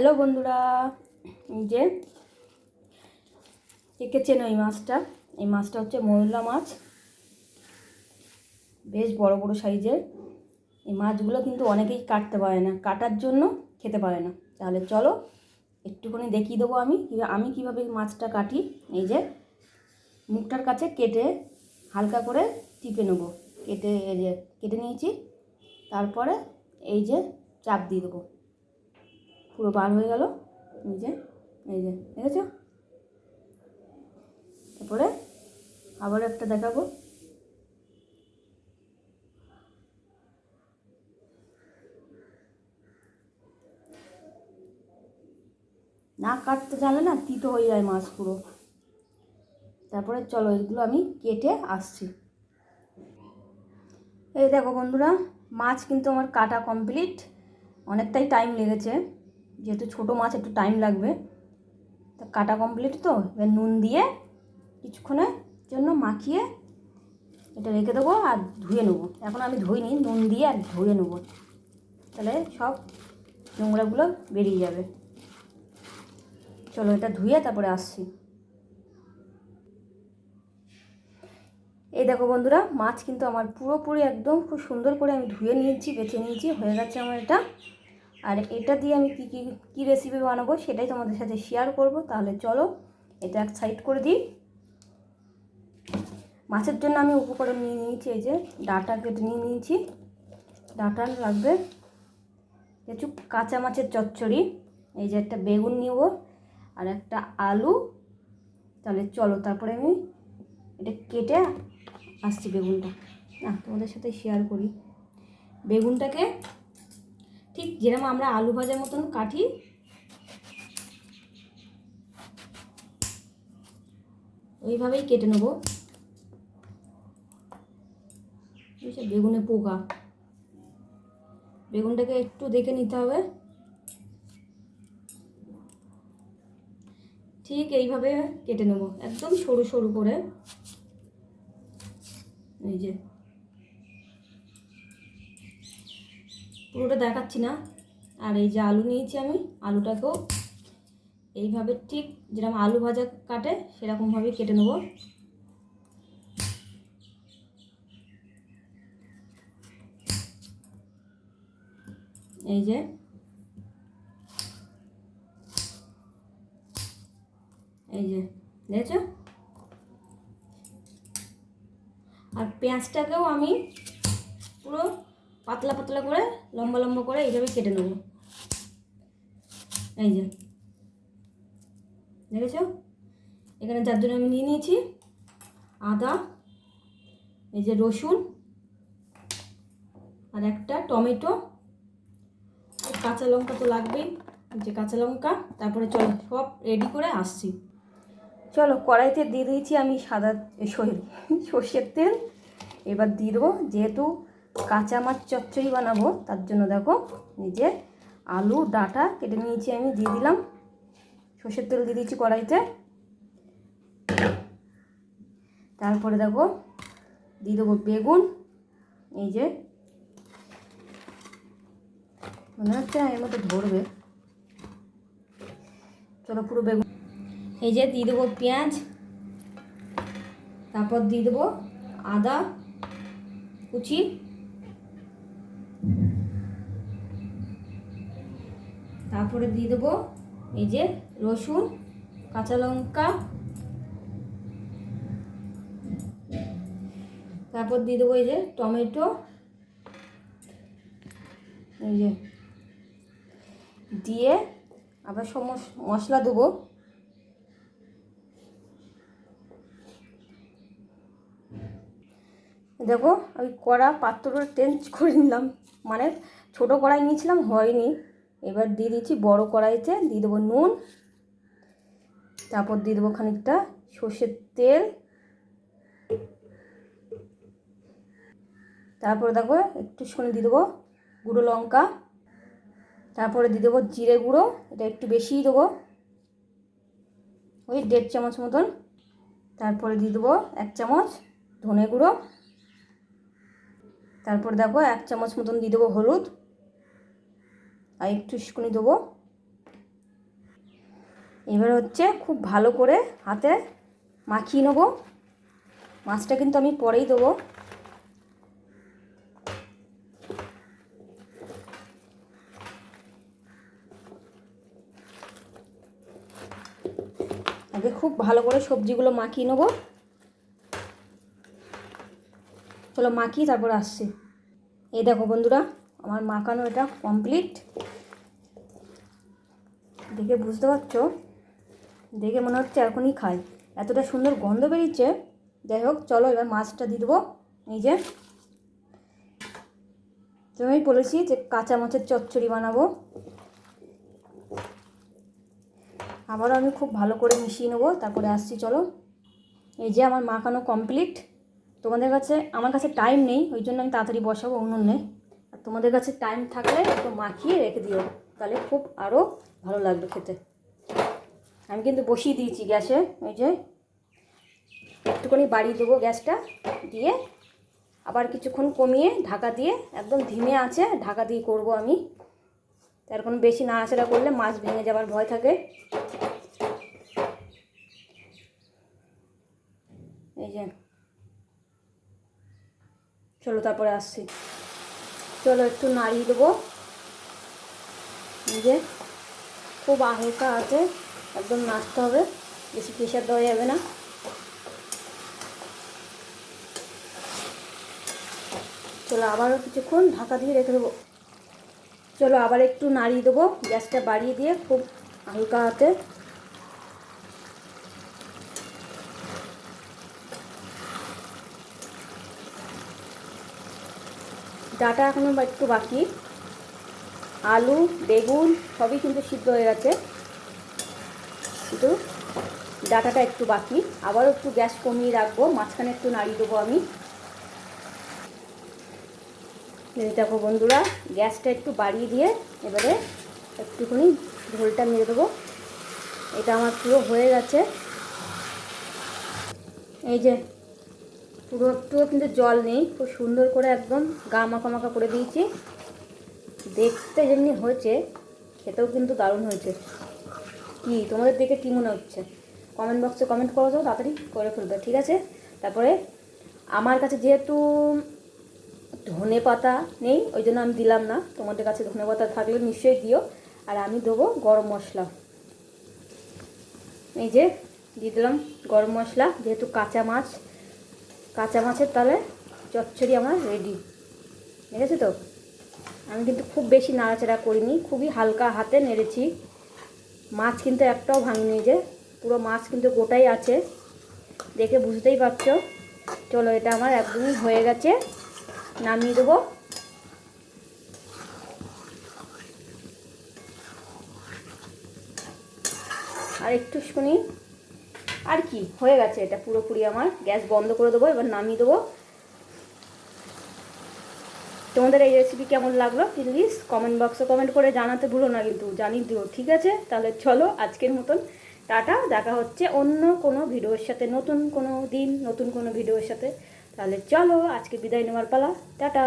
Hello বন্ধুরা, এই যে এঁকেছেন ওই মাছটা? এই মাছটা হচ্ছে ময়ূলা মাছ। বেশ বড় বড় সাইজের। এই মাছগুলো কিন্তু অনেকেই কাটতে পারে না। কাটার জন্য খেতে পারে না। তাহলে চলো একটুখানি দেখিয়ে দেবো আমি। আমি কীভাবে মাছটা কাটি। এই যে মুখটার কাছে কেটে হালকা করে টিপে নেব। কেটে এই যে, কেটে নিয়েছি। তারপরে এই যে চাপ দিয়ে দেবো। পুরো বার হয়ে গেল। এই যে এই যে, দেখেছ? তারপরে আবার একটা দেখাবো। না কাটতে জানলে না তিতো হয়ে যায় মাছ পুরো। তারপরে চলো এগুলো আমি কেটে আসছি। এই দেখো বন্ধুরা, মাছ কিন্তু আমার কাটা কমপ্লিট অনেকটাই টাইম লেগেছে। যেহেতু ছোটো মাছ, একটু টাইম লাগবে। তা কাটা কমপ্লিট তো, এবার নুন দিয়ে কিছুক্ষণের জন্য মাখিয়ে এটা রেখে দেবো আর ধুয়ে নেব। এখন আমি ধুইনি, নুন দিয়ে আর ধুয়ে নেব। তাহলে সব নোংরাগুলো বেরিয়ে যাবে। চলো এটা ধুয়ে তারপরে আসছি। এই দেখো বন্ধুরা, মাছ কিন্তু আমার পুরোপুরি একদম খুব সুন্দর করে আমি ধুয়ে নিয়েছি, বেছে নিয়েছি, হয়ে গেছে আমার এটা। আর এটা দিয়ে আমি কী কী কী রেসিপি বানাবো সেটাই তোমাদের সাথে শেয়ার করব। তাহলে চলো, এটা এক সাইড করে দিই। মাছের জন্য আমি উপকরণ নিয়ে নিয়েছি, এই যে ডাটা কেটে নিয়ে নিয়েছি। ডাটা লাগবে কিছু কাঁচা মাছের চচ্চড়ি, এই যে একটা বেগুন নিব আর একটা আলু। তাহলে চলো, তারপরে আমি এটা কেটে আসছি বেগুনটা। না, তোমাদের সাথে শেয়ার করি। বেগুনটাকে ঠিক যেরকম আমরা আলু ভাজার মতন কাটি, ওইভাবেই কেটে নেব। বেগুনে পোকা। বেগুনটাকে একটু দেখে নিতে হবে। ঠিক এইভাবে কেটে নেব, একদম সরু সরু করে। এই যে পুরোটা দেখাচ্ছি না। আর এই যে আলু নিয়েছি আমি, আলুটাকেও এইভাবে ঠিক যেরকম আলু ভাজা কাটে, সেরকমভাবে কেটে নেব। এই যে এই যে, দেখেছ? আর পেঁয়াজটাকেও আমি পুরো পাতলা পাতলা করে, লম্বা লম্বা করে এইভাবে কেটে নেব। এই যে। দেখেছ? এখানে যার জন্য আমি নিয়ে নিয়েছি। আদা, এই যে রসুন, আর একটা টমেটো। কাঁচা লঙ্কা তো লাগবেই। যে কাঁচা লঙ্কা, তারপরে চলো সব রেডি করে আসছি। চলো কড়াইতে দিয়ে দিয়েছি আমি সাদা সরি, সর্ষের তেল। এবার দিয়ে দেবো যেহেতু কাঁচা মাছ চচ্চড়ি বানাবো, তার জন্য দেখো নিজে আলু, ডাটা কেটে নিয়েছি আমি, দিয়ে দিলাম। সর্ষের তেল দিয়ে দিয়েছি কড়াইতে। তারপরে দেখো দিয়ে দেবো বেগুন, এই যে মনে হচ্ছে এর মতো ধরবে। চলো পুরো বেগুন, এই যে দিয়ে দেবো পেঁয়াজ, তারপর দিয়ে দেবো আদা কুচি তারপরে দিয়ে দেবো এই যে রসুন, কাঁচা লঙ্কা। তারপর দিয়ে দেবো এই যে টমেটো। এই যে দিয়ে আবার সব মশলা দেবো। দেখো আমি কড়া পাত্রটা চেঞ্জ করে নিলাম। মানে ছোটো কড়াই নিয়েছিলাম, হয়নি। এবার দিয়ে দিচ্ছি বড় কড়াইতে দিয়ে দেবো নুন, তারপর দিয়ে দেবো খানিকটা সর্ষের তেল। তারপরে দেখো একটু শুনে দিয়ে দেবো গুঁড়ো লঙ্কা। তারপরে দিয়ে দেবো জিরে গুঁড়ো, এটা একটু বেশিই দেবো, ওই দেড় চামচ মতন। তারপরে দিয়ে দেবো এক চামচ ধনে গুঁড়ো। তারপর দেখো এক চামচ মতন দিয়ে দেবো হলুদ। আর একটু শুকনি দেবো। এবার হচ্ছে খুব ভালো করে হাতে মাখিয়ে নেব। মাছটা কিন্তু আমি পরেই দেবো। আগে খুব ভালো করে সবজিগুলো মাখিয়ে নেব। চলো মাখিয়ে তারপর আসছি। এই দেখো বন্ধুরা, আমার মাখানো এটা কমপ্লিট দেখে বুঝতে পারছ? দেখে মনে হচ্ছে এখনই খাই। এতটা সুন্দর গন্ধ বেরিয়েছে। যাই হোক, চলো এবার মাছটা দিয়ে দেবো। এই যে, তুমি বলেছি যে কাঁচা মাছের চচ্চড়ি বানাবো। আবারও আমি খুব ভালো করে মিশিয়ে নেব, তারপরে আসছি, চলো। এই যে আমার মাখানো কমপ্লিট তোমাদের কাছে, আমার কাছে টাইম নেই, ওই জন্য আমি তাড়াতাড়ি বসাবো উনুনে তোমাদের কাছে টাইম থাকলে একটু মাখিয়ে রেখে দিও। তাহলে খুব আরও ভালো লাগবে খেতে। আমি কিন্তু বসিয়ে দিয়েছি গ্যাসে ওই যে। একটুখানি বাড়িয়ে দেবো গ্যাসটা দিয়ে। আবার কিছুক্ষণ কমিয়ে ঢাকা দিয়ে, একদম ধিমে আছে, ঢাকা দিয়ে করব আমি। তার কোনো বেশি নাড়াচাড়া করলে মাছ ভেঙে যাওয়ার ভয় থাকে। এই যে। চলো তারপরে আসছি। চলো একটু নাড়িয়ে দেবো। যে, খুব হালকা আছে, একদম নাড়তে হবে, বেশি প্রেশার দেওয়া যাবে না। চলো আবারও কিছুক্ষণ ঢাকা দিয়ে রেখে দেবো। চলো আবার একটু নাড়িয়ে দেবো, গ্যাসটা বাড়িয়ে দিয়ে খুব হালকা হাতে। ডাটা এখনও একটু বাকি। আলু, বেগুন, সবই কিন্তু সিদ্ধ হয়ে গেছে। কিন্তু ডাটাটা একটু বাকি। আবারও একটু গ্যাস কমিয়ে রাখব, মাঝখানে একটু নাড়িয়ে দেবো আমি। দেখো বন্ধুরা, গ্যাসটা একটু বাড়িয়ে দিয়ে এবারে একটুখানি ঝোলটা মেরে দেবো। এটা আমার পুরো হয়ে গেছে। এই যে পুরো একটুও কিন্তু জল নেই, খুব সুন্দর করে একদম গা মাখা মাখা করে দিয়েছি। দেখতে যেমনি হয়েছে, খেতেও কিন্তু দারুণ হয়েছে। কি, তোমাদের দেখে কী মনে হচ্ছে? কমেন্ট বক্সে কমেন্ট করো তো, তাড়াতাড়ি করে ফেলবে, ঠিক আছে? তারপরে আমার কাছে যেহেতু ধনে পাতা নেই, ওই জন্য আমি দিলাম না। তোমাদের কাছে ধনে পাতা থাকলে নিশ্চয়ই দিও। আর আমি দেবো গরম মশলা। এই যে, দিয়ে দিলাম গরম মশলা, যেহেতু কাঁচা মাছ কাঁচা মাছের তালে চচ্চড়ি আমার রেডি ঠিক আছে তো? আমি কিন্তু খুব বেশি নাড়াচাড়া করিনি, খুবই হালকা হাতে নেড়েছি। মাছ কিন্তু একটাও ভাঙিনি যে, পুরো মাছ কিন্তু গোটাই আছে। দেখে বুঝতেই পারছ। চলো, এটা আমার একদমই হয়ে গেছে। নামিয়ে দেবো। আর একটু শুনি। আর কি, হয়ে গেছে এটা পুরোপুরি আমার। গ্যাস বন্ধ করে দেবো, এবার নামিয়ে দেবো। তোমাদের এই রেসিপি কেমন লাগল? প্লিজ কমেন্ট বক্সে কমেন্ট করে জানাতে ভুলো না কিন্তু, জানিয়ে দিও, ঠিক আছে? তাহলে চলো আজকের মতন, টাটা, দেখা হচ্ছে অন্য কোনো ভিডিওর সাথে, নতুন কোনো দিন, নতুন কোনো ভিডিওর সাথে। তাহলে চলো, আজকে বিদায় নেওয়ার পালা, টাটা!